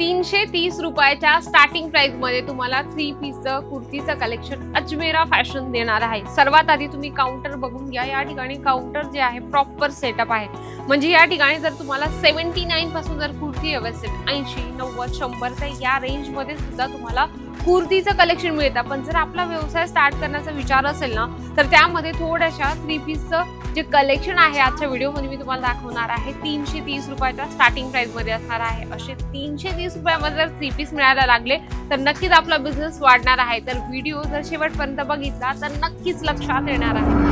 तीनशे तीस रुपयाच्या स्टार्टिंग प्राइसमध्ये तुम्हाला थ्री पीसचं कुर्तीचं कलेक्शन अजमेरा फॅशन देणार आहे. सर्वात आधी तुम्ही काउंटर बघून घ्या. या ठिकाणी काउंटर जे आहे प्रॉपर सेटअप आहे. म्हणजे या ठिकाणी जर तुम्हाला सेव्हन्टी नाईन पासून जर कुर्ती हवी असेल ऐंशी नव्वद शंभर या रेंजमध्ये सुद्धा तुम्हाला कुर्तीचं कलेक्शन मिळतं. पण जर आपला व्यवसाय स्टार्ट करण्याचा विचार असेल ना तर त्यामध्ये थोड्याशा थ्री पीसचं जे कलेक्शन आहे आजच्या व्हिडिओमध्ये मी तुम्हाला दाखवणार आहे. तीनशे तीस रुपयाच्या स्टार्टिंग प्राईजमध्ये असणार आहे. असे तीनशे तीस रुपयामध्ये जर थ्री पीस मिळायला लागले तर नक्कीच आपला बिझनेस वाढणार आहे. तर व्हिडिओ जर शेवटपर्यंत बघितला तर नक्कीच लक्षात येणार आहे.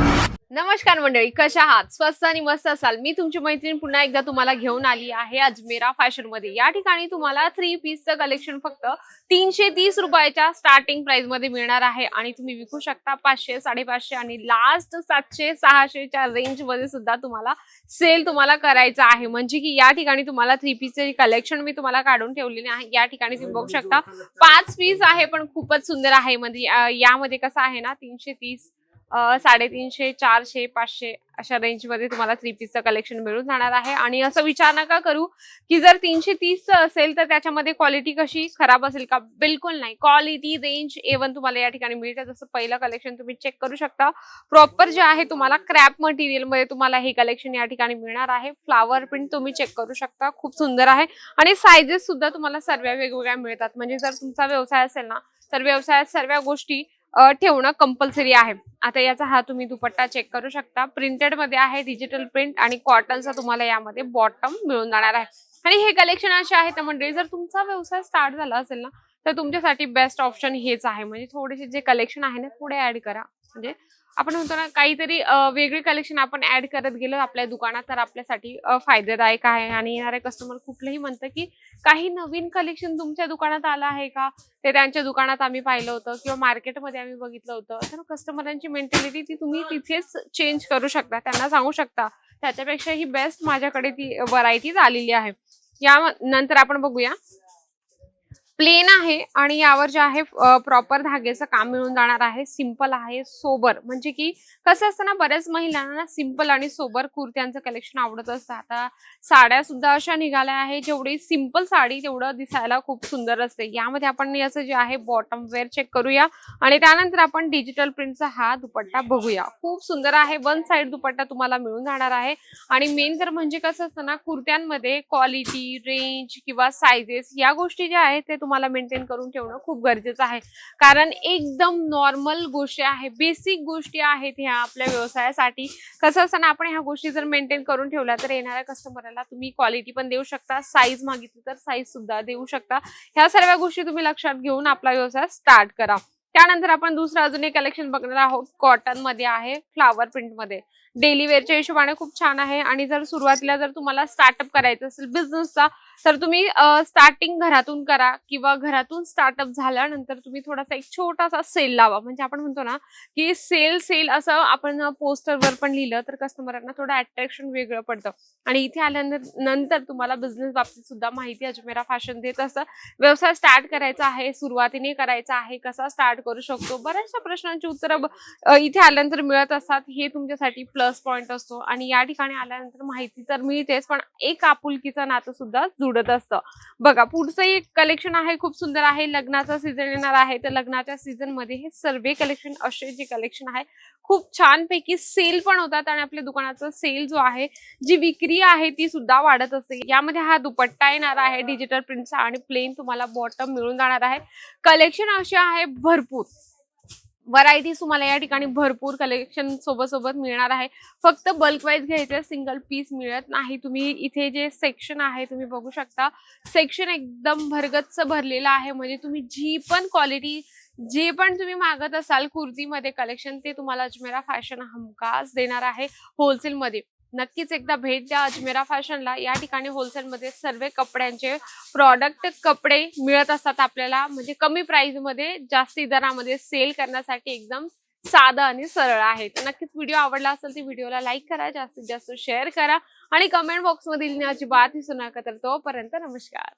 नमस्कार मंडळी कशा आहात? स्वस्त आणि मस्त असाल. मी तुमची मैत्रीण पुन्हा एकदा तुम्हाला घेऊन आली आहे अजमेरा फॅशनमध्ये या ठिकाणी तुम्हाला थ्री पीसचं कलेक्शन फक्त तीनशे तीस रुपयाच्या स्टार्टिंग प्राइसमध्ये मिळणार आहे. आणि तुम्ही विकू शकता पाचशे साडेपाचशे आणि लास्ट सातशे सहाशेच्या रेंजमध्ये सुद्धा तुम्हाला सेल तुम्हाला करायचा आहे. म्हणजे की या ठिकाणी तुम्हाला थ्री पीसचे कलेक्शन मी तुम्हाला काढून ठेवलेले आहे. या ठिकाणी तुम्ही बघू शकता पाच पीस आहे पण खूपच सुंदर आहे. म्हणजे यामध्ये कसं आहे ना तीनशे तीस साडेतीनशे चारशे पाचशे अशा रेंजमध्ये तुम्हाला थ्री पीसचं कलेक्शन मिळून जाणार आहे. आणि असं विचार नका करू की जर तीनशे तीसचं असेल तर त्याच्यामध्ये क्वालिटी कशी खराब असेल का? बिलकुल नाही. क्वालिटी रेंज एवन तुम्हाला या ठिकाणी मिळतं. जसं पहिलं कलेक्शन तुम्ही चेक करू शकता. प्रॉपर जे आहे तुम्हाला क्रॅप मटेरियलमध्ये तुम्हाला हे कलेक्शन या ठिकाणी मिळणार आहे. फ्लावर प्रिंट तुम्ही चेक करू शकता. खूप सुंदर आहे. आणि सायझेस सुद्धा तुम्हाला सर्व वेगवेगळ्या मिळतात. म्हणजे जर तुमचा व्यवसाय असेल ना तर व्यवसायात सर्व गोष्टी ठेवणं कंपल्सरी आहे. आता याचा हा तुम्ही दुपट्टा चेक करू शकता. प्रिंटेडमध्ये आहे डिजिटल प्रिंट आणि कॉटनचा तुम्हाला यामध्ये बॉटम मिळून जाणार आहे. आणि हे कलेक्शन असे आहे तर मंडळी जर तुमचा व्यवसाय स्टार्ट झाला असेल ना तर तुमच्यासाठी बेस्ट ऑप्शन हेच आहे. म्हणजे थोडेसे जे कलेक्शन आहे ना थोडे ऍड करा. म्हणजे आपण म्हणतो ना काहीतरी वेगळे कलेक्शन आपण ऍड करत गेलो आपल्या दुकानात तर आपल्यासाठी फायदेदायक आहे. आणि येणारे कस्टमर कुठलंही म्हणतं की काही नवीन कलेक्शन तुमच्या दुकानात आलं आहे का? ते त्यांच्या दुकानात आम्ही पाहिलं होतं किंवा मार्केटमध्ये आम्ही बघितलं होतं. तर कस्टमरांची मेंटॅलिटी ती तुम्ही तिथेच चेंज करू शकता. त्यांना सांगू शकता. त्याच्यापेक्षा ही बेस्ट माझ्याकडे ती व्हरायटीज आलेली आहे. या नंतर आपण बघूया. प्लेन आहे आणि यावर जे आहे प्रॉपर धाग्याचं काम मिळून जाणार आहे सिंपल आहे सोबर. म्हणजे की कसं असतं ना बऱ्याच महिलांना सिंपल आणि सोबर कुर्त्यांचं कलेक्शन आवडत असतं. आता साड्या सुद्धा अशा निघाल्या आहे जेवढी सिंपल साडी तेवढं दिसायला खूप सुंदर असते. यामध्ये आपण याचं जे आहे बॉटम वेअर चेक करूया आणि त्यानंतर आपण डिजिटल प्रिंटचा हा दुपट्टा बघूया. खूप सुंदर आहे वन साइड दुपट्टा तुम्हाला मिळून जाणार आहे. आणि मेन तर म्हणजे कसं असतं ना कुर्त्यांमध्ये क्वालिटी रेंज किंवा सायझेस या गोष्टी ज्या आहेत ते तुम्हाला मेंटेन करून ठेवणं खूप गरजेचं आहे. कारण एकदम नॉर्मल गोष्टी आहे बेसिक गोष्टी आहेत ह्या आपल्या व्यवसायासाठी. कसं असताना आपण ह्या गोष्टी जर मेंटेन करून ठेवल्या तर येणाऱ्या कस्टमरला तुम्ही क्वालिटी पण देऊ शकता साईज मागितली तर साईज सुद्धा देऊ शकता. ह्या सर्व गोष्टी तुम्ही लक्षात घेऊन आपला व्यवसाय स्टार्ट करा. त्यानंतर आपण दुसरं अजून एक कलेक्शन बघणार आहोत. कॉटनमध्ये आहे फ्लावर प्रिंटमध्ये. डेली वेअरच्या हिशोबाने खूप छान आहे. आणि जर सुरुवातीला जर तुम्हाला स्टार्टअप करायचं असेल बिझनेसचा तर तुम्ही स्टार्टिंग घरातून करा किंवा घरातून स्टार्टअप झाल्यानंतर तुम्ही थोडासा एक छोटासा सेल लावा. म्हणजे आपण म्हणतो ना की सेल सेल असं आपण पोस्टरवर पण लिहिलं तर कस्टमरांना थोडं अट्रॅक्शन वेगळं पडतं. आणि इथे आल्यानंतर नंतर तुम्हाला बिझनेस बाबतीत सुद्धा माहिती अजमेरा फॅशन देत असतं. व्यवसाय स्टार्ट करायचा आहे सुरुवातीने करायचा आहे कसा स्टार्ट करू शकतो? बऱ्याचशा प्रश्नांची उत्तरं इथे आल्यानंतर मिळत असतात. हे तुमच्यासाठी प्लस प्लस पॉइंट असतो. आणि या ठिकाणी आल्यानंतर माहिती तर मिळतेच पण एक आपुलकीचं नातं सुद्धा जुडत असतं. बघा पुढचं एक कलेक्शन आहे खूप सुंदर आहे. लग्नाचा सीझन येणार आहे. तर लग्नाच्या सीझनमध्ये हे सर्व कलेक्शन असे जे कलेक्शन आहे खूप छान पैकी सेल पण होतात आणि आपल्या दुकानाचा सेल जो आहे जी विक्री आहे ती सुद्धा वाढत असते. यामध्ये हा दुपट्टा येणार आहे डिजिटल प्रिंटचा आणि प्लेन तुम्हाला बॉटम मिळून जाणार आहे. कलेक्शन असे आहे भरपूर. व्हरायटीज तुम्हाला या ठिकाणी भरपूर कलेक्शन सोबत सोबत मिळणार आहे. फक्त बल्क वाईज घ्यायचं सिंगल पीस मिळत नाही. तुम्ही इथे जे सेक्शन आहे तुम्ही बघू शकता. सेक्शन एकदम भरगच्च भरलेलं आहे. म्हणजे तुम्ही जी पण क्वालिटी जे पण तुम्ही मागत असाल कुर्तीमध्ये कलेक्शन ते तुम्हाला अजमेरा फॅशन हमखास देणार आहे होलसेलमध्ये नक्कीच एकदा भेट द्या अजमेरा फॅशनला. या ठिकाणी होलसेलमध्ये सर्व कपड्यांचे प्रॉडक्ट कपडे मिळत असतात आपल्याला. म्हणजे कमी प्राइसमध्ये जास्ती दरामध्ये सेल करण्यासाठी एकदम साधं आणि सरळ आहे. तर नक्कीच व्हिडिओ आवडला असेल तर व्हिडिओला लाईक करा जास्तीत जास्त शेअर करा. आणि कमेंट बॉक्समध्ये लिहिण्याची बात विसरू नका तर तोपर्यंत नमस्कार.